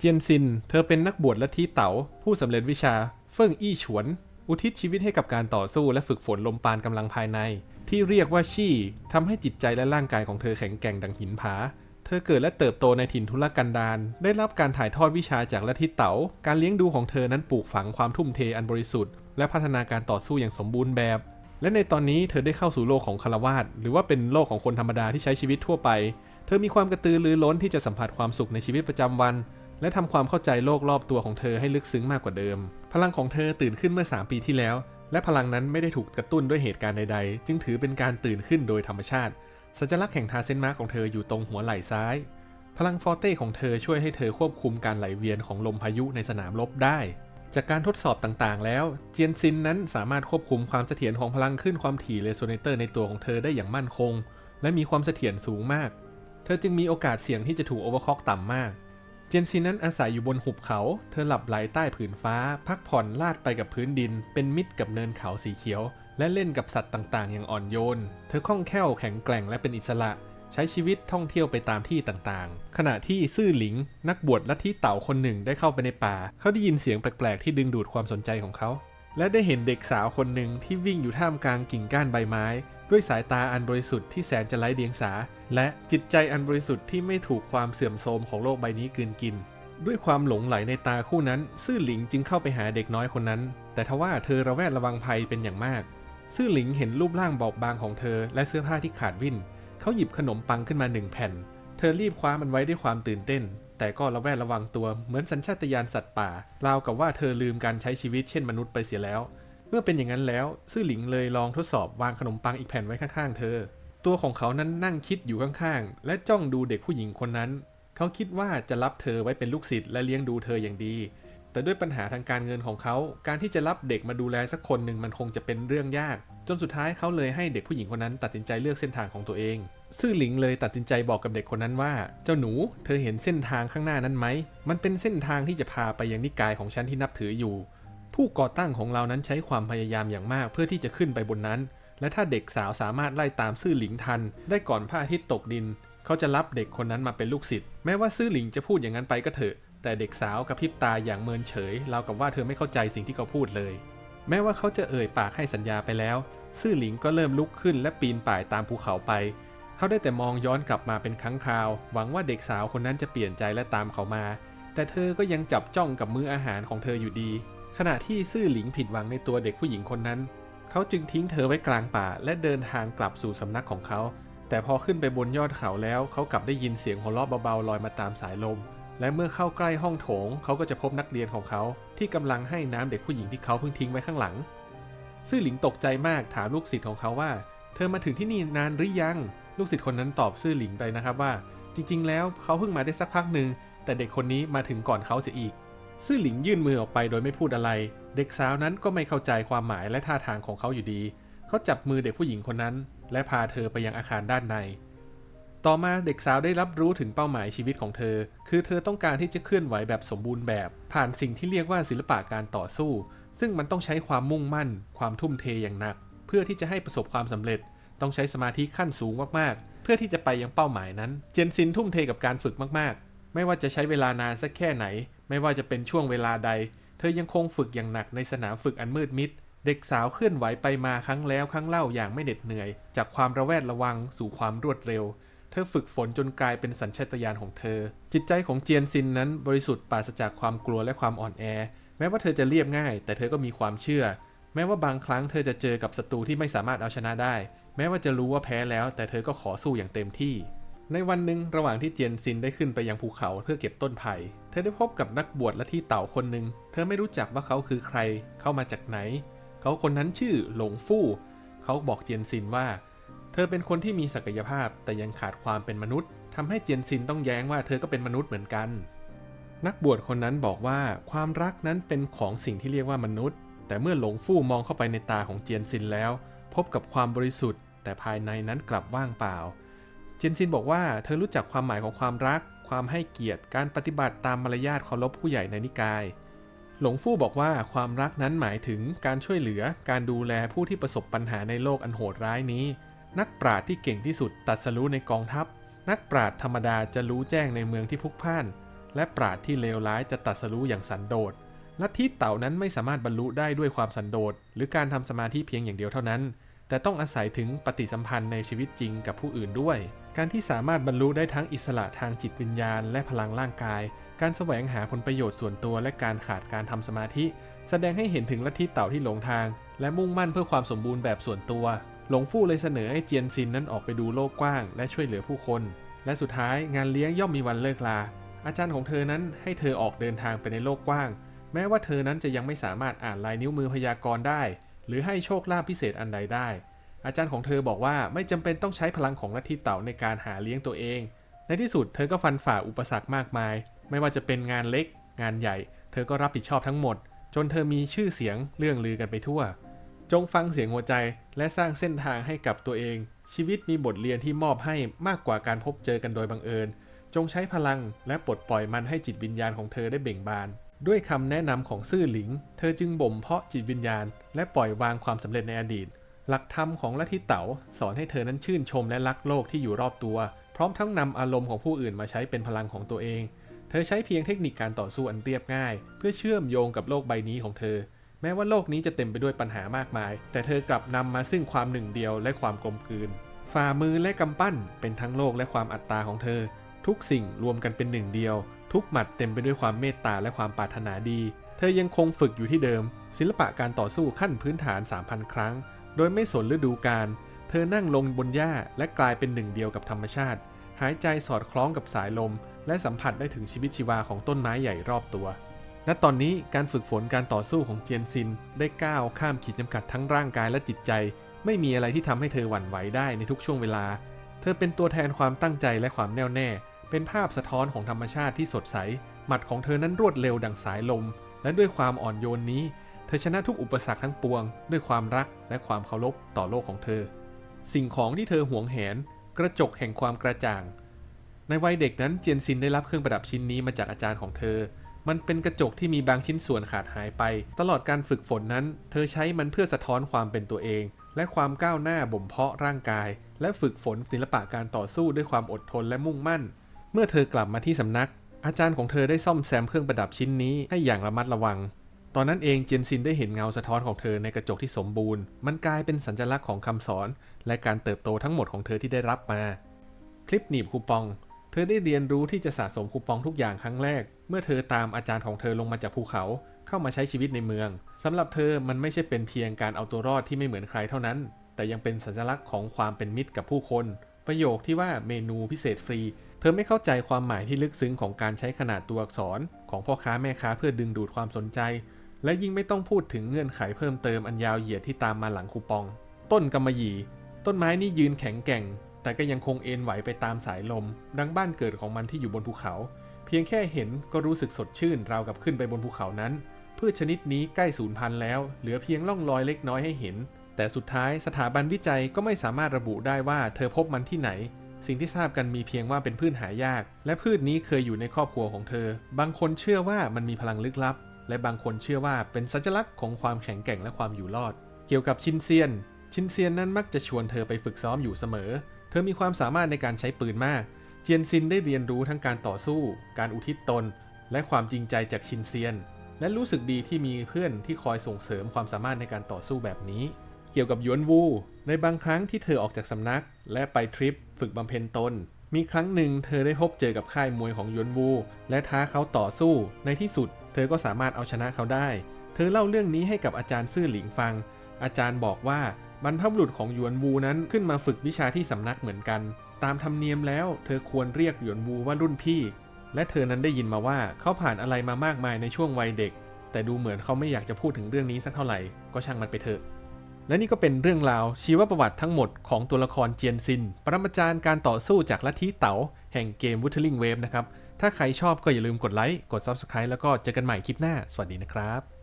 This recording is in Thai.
เจียนซิน เธอเป็นนักบวชลัทธิเต๋าผู้สำเร็จวิชา เฟิ่งอี้ฉวน อุทิศชีวิตให้กับการต่อสู้และฝึกฝนลมปานกำลังภายใน ที่เรียกว่าชี่ทำให้จิตใจและร่างกายของเธอแข็งแกร่งดังหินผา เธอเกิดและเติบโตในถิ่นทุรกันดารได้รับการถ่ายทอดวิชาจากลัทธิเต๋าการเลี้ยงดูของเธอนั้นปลูกฝังความทุ่มเทอันบริสุทธิ์และพัฒนาการต่อสู้อย่างสมบูรณ์แบบ และในตอนนี้เธอได้เข้าสู่โลกของคารวาสหรือว่าเป็นโลกของคนธรรมดาที่ใช้ชีวิตทั่วไป เธอมีความกระตือรือร้นที่จะสัมผัสความสุขในชีวิตประจำวัน และทำความเข้าใจโลกรอบตัวของเธอให้ลึกซึ้งมากกว่าเดิม พลังของเธอตื่นขึ้นเมื่อ 3 ปีที่แล้ว และพลังนั้นไม่ได้ถูกกระตุ้นด้วยเหตุการณ์ใดๆ จึงถือเป็นการตื่นขึ้นโดยธรรมชาติ สัญลักษณ์แห่งทาเซนมาของเธออยู่ตรงหัวไหล่ซ้าย พลังฟอร์เต้ของเธอช่วยให้เธอควบคุมการไหลเวียนของลมพายุในสนามรบได้ จากการทดสอบต่างๆ แล้ว เจียนซินนั้นสามารถควบคุมความเสถียรของพลังขึ้นความถี่เรโซเนเตอร์ในตัวของเธอได้อย่างมั่นคง และมีความเสถียรสูงมาก เธอจึงมีโอกาสเสี่ยงที่จะถูกโอเวอร์คล็อกต่ำมาก เจียนซีนนั้นอาศัยอยู่บนหุบเขา เธอหลับไหลใต้ผืนฟ้า พักผ่อนลาดไปกับพื้นดิน เป็นมิตรกับเนินเขาสีเขียว และเล่นกับสัตว์ต่างๆ อย่างอ่อนโยน เธอคล่องแคล่วแข็งแกร่งและเป็นอิสระ ใช้ชีวิตท่องเที่ยวไปตามที่ต่างๆ ขณะที่ซื่อหลิง นักบวชลัทธิเต่าคนหนึ่งได้เข้าไปในป่า เขาได้ยินเสียงแปลกๆที่ดึงดูดความสนใจของเขา และได้เห็นเด็กสาวคนหนึ่งที่วิ่งอยู่ท่ามกลางกิ่งก้านใบไม้ ด้วยสายตาอันบริสุทธิ์ที่แสนจะไร้เดียงสา และจิตใจอันบริสุทธิ์ที่ไม่ถูกความเสื่อมโทรมของโลกใบนี้กืนกิน ด้วยความหลงไหลในตาคู่นั้น ซื่อหลิงจึงเข้าไปหาเด็กน้อยคนนั้น แต่ทว่าเธอระแวดระวังภัยเป็นอย่างมาก ซื่อหลิงเห็นรูปร่างบอบบางของเธอ และเสื้อผ้าที่ขาดวิ่นเขาหยิบขนมปังขึ้นมาหนึ่งแผ่น เธอรีบคว้ามันไว้ด้วยความตื่นเต้น แต่ก็ระแวดระวังตัวเหมือนสัญชาตญาณสัตว์ป่าราวกับว่าเธอลืมการใช้ชีวิตเช่นมนุษย์ไปเสียแล้ว เมื่อเป็นอย่างนั้นแล้ว ซื่อหลิงเลยลองทดสอบวางขนมปังอีกแผ่นไว้ข้างๆ เธอ ตัวของเขานั้นนั่งคิดอยู่ข้างๆ และจ้องดูเด็กผู้หญิงคนนั้น เขาคิดว่าจะรับเธอไว้เป็นลูกศิษย์และเลี้ยงดูเธออย่างดี แต่ด้วยปัญหาทางการเงินของเขา การที่จะรับเด็กมาดูแลสักคนหนึ่งมันคงจะเป็นเรื่องยาก จนสุดท้ายเขาเลยให้เด็กผู้หญิงคนนั้นตัดสินใจเลือกเส้นทางของตัวเอง ซื่อหลิงเลยตัดสินใจบอกกับเด็กคนนั้นว่า เจ้าหนูเธอเห็นเส้นทางข้างหน้านั้นไหม มันเป็นเส้นทางที่จะพาไปยังนิกายของฉันที่นับถืออยู่ ผู้ก่อตั้งของเรานั้นใช้ความพยายามอย่างมากเพื่อที่จะขึ้นไปบนนั้น และถ้าเด็กสาวสามารถไล่ตามซื่อหลิงทัน ได้ก่อนพระอาทิตย์ตกดิน เขาจะรับเด็กคนนั้นมาเป็นลูกศิษย์แม้ว่าซื่อหลิงจะพูดอย่างนั้นไปก็เถอะ แต่เด็กสาวกระพริบตาอย่างเมินเฉยราวกับว่าเธอไม่เข้าใจสิ่งที่เขาพูดเลย แม้ว่าเขาจะเอ่ยปากให้สัญญาไปแล้ว ซื่อหลิงก็เริ่มลุกขึ้นและปีนป่ายตามภูเขาไป เขาได้แต่มองย้อนกลับมาเป็นครั้งคราว หวังว่าเด็กสาวคนนั้นจะเปลี่ยนใจและตามเขามา แต่เธอก็ยังจับจ้องกับมื้ออาหารของเธออยู่ดี ขณะที่ซื่อหลิงผิดหวังในตัวเด็กผู้หญิงคนนั้น เขาจึงทิ้งเธอไว้กลางป่า และเดินทางกลับสู่สำนักของเขา แต่พอขึ้นไปบนยอดเขาแล้ว เขากลับได้ยินเสียงหัวเราะเบาๆลอยมาตามสายลม และเมื่อเข้าใกล้ห้องโถง เขาก็จะพบนักเรียนของเขา ที่กำลังให้น้ำเด็กผู้หญิงที่เขาเพิ่งทิ้งไว้ข้างหลัง ซื่อหลิงตกใจมากถามลูกศิษย์ของเขาว่า เธอมาถึงที่นี่นานหรือยัง ลูกศิษย์คนนั้นตอบซื่อหลิงไปนะครับว่า จริง ๆ แล้วเขาเพิ่งมาได้สักพักหนึ่งแต่เด็กคนนี้มาถึงก่อนเขาเสียอีก ซื่อหลิงยื่นมือออกไปโดยไม่พูดอะไร เด็กสาวนั้นก็ไม่เข้าใจความหมายและท่าทางของเขาอยู่ดี เขาจับมือเด็กผู้หญิงคนนั้น และพาเธอไปยังอาคารด้านใน ต่อมาเด็กสาวได้รับรู้ถึงเป้าหมายชีวิตของเธอ คือเธอต้องการที่จะเคลื่อนไหวแบบสมบูรณ์แบบ ผ่านสิ่งที่เรียกว่าศิลปะการต่อสู้ ซึ่งมันต้องใช้ความมุ่งมั่น ความทุ่มเทอย่างหนัก เพื่อที่จะให้ประสบความสำเร็จ ต้องใช้สมาธิขั้นสูงมากๆ เพื่อที่จะไปยังเป้าหมายนั้น เจนซินทุ่มเทกับการฝึกมากๆ ไม่ว่าจะใช้เวลานานสักแค่ไหน ไม่ว่าจะเป็นช่วงเวลาใด เธอยังคงฝึกอย่างหนักในสนามฝึกอันมืดมิด เด็กสาวเคลื่อนไหวไปมาครั้งแล้วครั้งเล่าอย่างไม่เหน็ดเหนื่อย จากความระแวดระวังสู่ความรวดเร็วเธอฝึกฝนจนกลายเป็นสัญชาตญาณของเธอ จิตใจของเจียนซินนั้นบริสุทธิ์ปราศจากความกลัวและความอ่อนแอ แม้ว่าเธอจะเรียบง่าย แต่เธอก็มีความเชื่อ แม้ว่าบางครั้งเธอจะเจอกับศัตรูที่ไม่สามารถเอาชนะได้ แม้ว่าจะรู้ว่าแพ้แล้ว แต่เธอก็ขอสู้อย่างเต็มที่ ในวันหนึ่งระหว่างที่เจียนซินได้ขึ้นไปยังภูเขาเพื่อเก็บต้นไผ่เธอได้พบกับนักบวชและที่เต่าคนหนึ่งเธอไม่รู้จักว่าเขาคือใคร เข้ามาจากไหน เขาคนนั้นชื่อหลงฟู่เขาบอกเจียนซินว่า เธอเป็นคนที่มีศักยภาพแต่ยังขาดความเป็นมนุษย์ทำให้เจียนซินต้องแย้งว่าเธอก็เป็นมนุษย์เหมือนกัน นักบวชคนนั้นบอกว่าความรักนั้นเป็นของสิ่งที่เรียกว่ามนุษย์ แต่เมื่อหลงฟู่มองเข้าไปในตาของเจียนซินแล้ว พบกับความบริสุทธิ์ แต่ภายในนั้นกลับว่างเปล่า เจียนซินบอกว่าเธอรู้จักความหมายของความรัก ความให้เกียรติ การปฏิบัติตามมารยาทเคารพผู้ใหญ่ในนิกาย หลงฟู่บอกว่าความรักนั้นหมายถึงการช่วยเหลือ การดูแลผู้ที่ประสบปัญหาในโลกอันโหดร้ายนี้ นักปราชญ์ที่เก่งที่สุดตัดสรู้ในกองทัพ นักปราชญ์ธรรมดาจะรู้แจ้งในเมืองที่พลุกพ่าน และปราดที่เลวร้ายจะตัดสรู้อย่างสันโดษ ลัทธิเต่านั้นไม่สามารถบรรลุได้ด้วยความสันโดษหรือการทำสมาธิเพียงอย่างเดียวเท่านั้น แต่ต้องอาศัยถึงปฏิสัมพันธ์ในชีวิตจริงกับผู้อื่นด้วย การที่สามารถบรรลุได้ทั้งอิสระทางจิตวิญญาณ และพลังร่างกาย การแสวงหาผลประโยชน์ส่วนตัวและการขาดการทำสมาธิ แสดงให้เห็นถึงลัทธิเต่าที่หลงทาง และมุ่งมั่นเพื่อความสมบูรณ์แบบส่วนตัว หลงฟู่เลยเสนอให้เจียนซินนั้นออกไปดูโลกกว้าง และช่วยเหลือผู้คน และสุดท้ายงานเลี้ยงย่อมมีวันเลิกลา อาจารย์ของเธอนั้นให้เธอออกเดินทางไปในโลกกว้าง แม้ว่าเธอนั้นจะยังไม่สามารถอ่านลายนิ้วมือพยากรณ์ได้ หรือให้โชคลาภพิเศษอันใดได้ อาจารย์ของเธอบอกว่าไม่จำเป็นต้องใช้พลังของลัทธิเต่าในการหาเลี้ยงตัวเอง ในที่สุดเธอก็ฟันฝ่าอุปสรรคมากมาย ไม่ว่าจะเป็นงานเล็ก งานใหญ่ เธอก็รับผิดชอบทั้งหมด จนเธอมีชื่อเสียงเรื่องลือกันไปทั่ว จงฟังเสียงหัวใจและสร้างเส้นทางให้กับตัวเอง ชีวิตมีบทเรียนที่มอบให้มากกว่าการพบเจอกันโดยบังเอิญ จงใช้พลังและปลดปล่อยมันให้จิตวิญญาณของเธอได้เบ่งบาน ด้วยคำแนะนำของซื่อหลิง เธอจึงบ่มเพาะจิตวิญญาณ และปล่อยวางความสำเร็จในอดีต หลักธรรมของลัทธิเต๋าสอนให้เธอนั้นชื่นชมและรักโลกที่อยู่รอบตัว พร้อมทั้งนำอารมณ์ของผู้อื่นมาใช้เป็นพลังของตัวเอง เธอใช้เพียงเทคนิคการต่อสู้อันเรียบง่าย เพื่อเชื่อมโยงกับโลกใบนี้ของเธอ แม้ว่าโลกนี้จะเต็มไปด้วยปัญหามากมาย แต่เธอกลับนำมาซึ่งความหนึ่งเดียวและความกลมกลืน ฝ่ามือและกำปั้น เป็นทั้งโลกและความอัตตาของเธอ ทุกสิ่งรวมกันเป็นหนึ่งเดียว ทุกหมัดเต็มไปด้วยความเมตตาและความปรารถนาดี เธอยังคงฝึกอยู่ที่เดิม ศิลปะการต่อสู้ขั้นพื้นฐาน 3,000 ครั้ง โดยไม่สนฤดูกาล เธอนั่งลงบนหญ้าและกลายเป็นหนึ่งเดียวกับธรรมชาติ หายใจสอดคล้องกับสายลม และสัมผัสได้ถึงชีวิตชีวาของต้นไม้ใหญ่รอบตัว ณ ตอนนี้การฝึกฝนการต่อสู้ของเจียนซิน ได้ก้าวข้ามขีดจำกัดทั้งร่างกายและจิตใจ ไม่มีอะไรที่ทำให้เธอหวั่นไหวได้ในทุกช่วงเวลา เธอเป็นตัวแทนความตั้งใจและความแน่วแน่ เป็นภาพสะท้อนของธรรมชาติที่สดใส หมัดของเธอนั้นรวดเร็วดังสายลม และด้วยความอ่อนโยนนี้ เธอชนะทุกอุปสรรคทั้งปวง ด้วยความรักและความเคารพต่อโลกของเธอ สิ่งของที่เธอหวงแหน กระจกแห่งความกระจ่าง ในวัยเด็กนั้นเจียนซินได้รับเครื่องประดับชิ้นนี้มาจากอาจารย์ของเธอ มันเป็นกระจกที่มีบางชิ้นส่วนขาดหายไป ตลอดการฝึกฝนนั้น เธอใช้มันเพื่อสะท้อนความเป็นตัวเอง และความก้าวหน้าบ่มเพาะร่างกาย และฝึกฝนศิลปะการต่อสู้ด้วยความอดทนและมุ่งมั่น เมื่อเธอกลับมาที่สำนัก อาจารย์ของเธอได้ซ่อมแซมเครื่องประดับชิ้นนี้ให้อย่างระมัดระวัง ตอนนั้นเองเจนซินได้เห็นเงาสะท้อนของเธอในกระจกที่สมบูรณ์ มันกลายเป็นสัญลักษณ์ของคำสอน และการเติบโตทั้งหมดของเธอที่ได้รับมา คลิปหนีบคูปอง เธอได้เรียนรู้ที่จะสะสมคูปองทุกอย่างครั้งแรก เมื่อเธอตามอาจารย์ของเธอลงมาจากภูเขาเข้ามาใช้ชีวิตในเมืองสำหรับเธอมันไม่ใช่เป็นเพียงการเอาตัวรอดที่ไม่เหมือนใครเท่านั้น แต่ยังเป็นสัญลักษณ์ของความเป็นมิตรกับผู้คน ประโยคที่ว่าเมนูพิเศษฟรี เธอไม่เข้าใจความหมายที่ลึกซึ้งของการใช้ขนาดตัวอักษร ของพ่อค้าแม่ค้าเพื่อดึงดูดความสนใจ และยิ่งไม่ต้องพูดถึงเงื่อนไขเพิ่มเติมอันยาวเหยียดที่ตามมาหลังคูปอง ต้นกำมะหยี่ ต้นไม้นี่ยืนแข็งแกร่ง แต่ก็ยังคงเอ็นไหวไปตามสายลม ดังบ้านเกิดของมันที่อยู่บนภูเขา เพียงแค่เห็นก็รู้สึกสดชื่นราวกับขึ้นไปบนภูเขานั้นพืชชนิดนี้ใกล้สูญพันธุ์แล้ว เหลือเพียงร่องรอยเล็กน้อยให้เห็น แต่สุดท้ายสถาบันวิจัยก็ไม่สามารถระบุได้ว่าเธอพบมันที่ไหน สิ่งที่ทราบกันมีเพียงว่าเป็นพืชหายาก และพืชนี้เคยอยู่ในครอบครัวของเธอ บางคนเชื่อว่ามันมีพลังลึกลับ และบางคนเชื่อว่าเป็นสัญลักษณ์ของความแข็งแกร่งและความอยู่รอด เกี่ยวกับชินเซียน ชินเซียนนั้นมักจะชวนเธอไปฝึกซ้อมอยู่เสมอ เธอมีความสามารถในการใช้ปืนมากเจียนซินได้เรียนรู้ทั้งการต่อสู้ การอุทิศตน และความจริงใจจากชินเซียน และรู้สึกดีที่มีเพื่อนที่คอยส่งเสริมความสามารถในการต่อสู้แบบนี้ เกี่ยวกับยวนวู ในบางครั้งที่เธอออกจากสำนัก และไปทริป ฝึกบำเพ็ญตน มีครั้งหนึ่งเธอได้พบเจอกับค่ายมวยของยวนวู และท้าเขาต่อสู้ ในที่สุด เธอก็สามารถเอาชนะเขาได้ เธอเล่าเรื่องนี้ให้กับอาจารย์ซื่อหลิงฟัง อาจารย์บอกว่าบรรพบุรุษของยวนวูนั้นขึ้นมาฝึกวิชาที่สำนักเหมือนกัน ตามธรรมเนียมแล้ว เธอควรเรียกหยวนวูว่ารุ่นพี่ และเธอนั้นได้ยินมาว่าเขาผ่านอะไรมามากมายในช่วงวัยเด็ก แต่ดูเหมือนเขาไม่อยากจะพูดถึงเรื่องนี้สักเท่าไหร่ ก็ช่างมันไปเถอะ และนี่ก็เป็นเรื่องราวชีวประวัติทั้งหมดของตัวละครเจียนซิน ปรมาจารย์การต่อสู้จากลัทธิเต๋าแห่งเกม Wuthering Wave นะครับ ถ้าใครชอบก็อย่าลืมกดไลค์ กด Subscribe แล้วก็เจอกันใหม่คลิปหน้า สวัสดีนะครับ